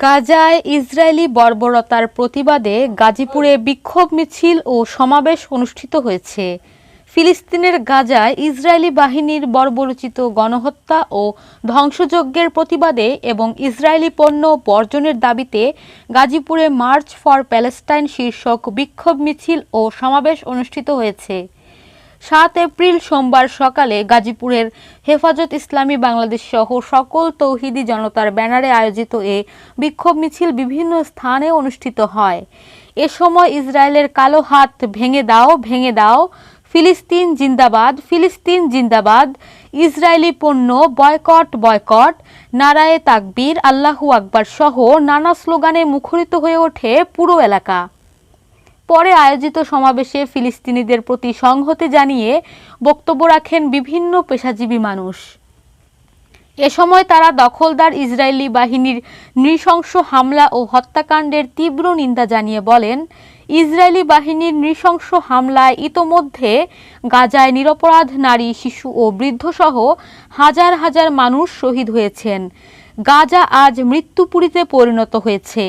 গাজায় ইসরায়েলি বর্বরতার প্রতিবাদে গাজীপুরে বিক্ষোভ মিছিল ও সমাবেশ অনুষ্ঠিত হয়েছে। ফিলিস্তিনের গাজায় ইসরায়েলি বাহিনীর বর্বরচিত গণহত্যা ও ধ্বংসযজ্ঞের প্রতিবাদে এবং ইসরায়েলি পণ্য বর্জনের দাবিতে গাজীপুরে মার্চ ফর প্যালেস্টাইন শীর্ষক বিক্ষোভ মিছিল ও সমাবেশ অনুষ্ঠিত হয়েছে। সাত এপ্রিল সোমবার সকালে গাজীপুরের হেফাজত ইসলামী বাংলাদেশ সহ সকল তৌহিদি জনতার ব্যানারে আয়োজিত এ বিক্ষোভ মিছিল বিভিন্ন স্থানে অনুষ্ঠিত হয়। এ সময় ইসরায়েলের কালো হাত ভেঙে দাও ভেঙে দাও, ফিলিস্তিন জিন্দাবাদ ফিলিস্তিন জিন্দাবাদ, ইসরায়েলি পণ্য বয়কট বয়কট, নারায়ে তাকবীর, আল্লাহু আকবার সহ নানা স্লোগানে মুখরিত হয়ে ওঠে পুরো এলাকা। পরে আয়োজিত সমাবেশে ফিলিস্তিনিদের প্রতি সংহতি জানিয়ে বক্তব্য রাখেন বিভিন্ন পেশাজীবী মানুষ। এ সময় তারা দখলদার ইসরায়েলি বাহিনীর নৃশংস হামলা ও হত্যাকাণ্ডের তীব্র নিন্দা জানিয়ে বলেন, ইসরায়েলি বাহিনীর নৃশংস হামলায় ইতোমধ্যে গাজায় নিরপরাধ নারী, শিশু ও বৃদ্ধসহ হাজার হাজার মানুষ শহীদ হয়েছেন। গাজা আজ মৃত্যুপুরীতে পরিণত হয়েছে।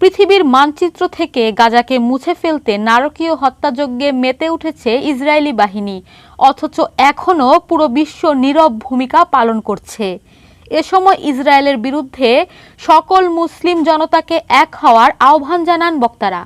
পৃথিবীর মানচিত্র থেকে গাজাকে মুছে ফেলতে নারকীয় হত্যাযজ্ঞে মেতে উঠেছে ইসরায়েলি বাহিনী, অথচ এখনও পুরো বিশ্ব নীরব ভূমিকা পালন করছে। এ সময় ইসরায়েলের বিরুদ্ধে সকল মুসলিম জনতাকে এক হওয়ার আহ্বান জানান বক্তারা।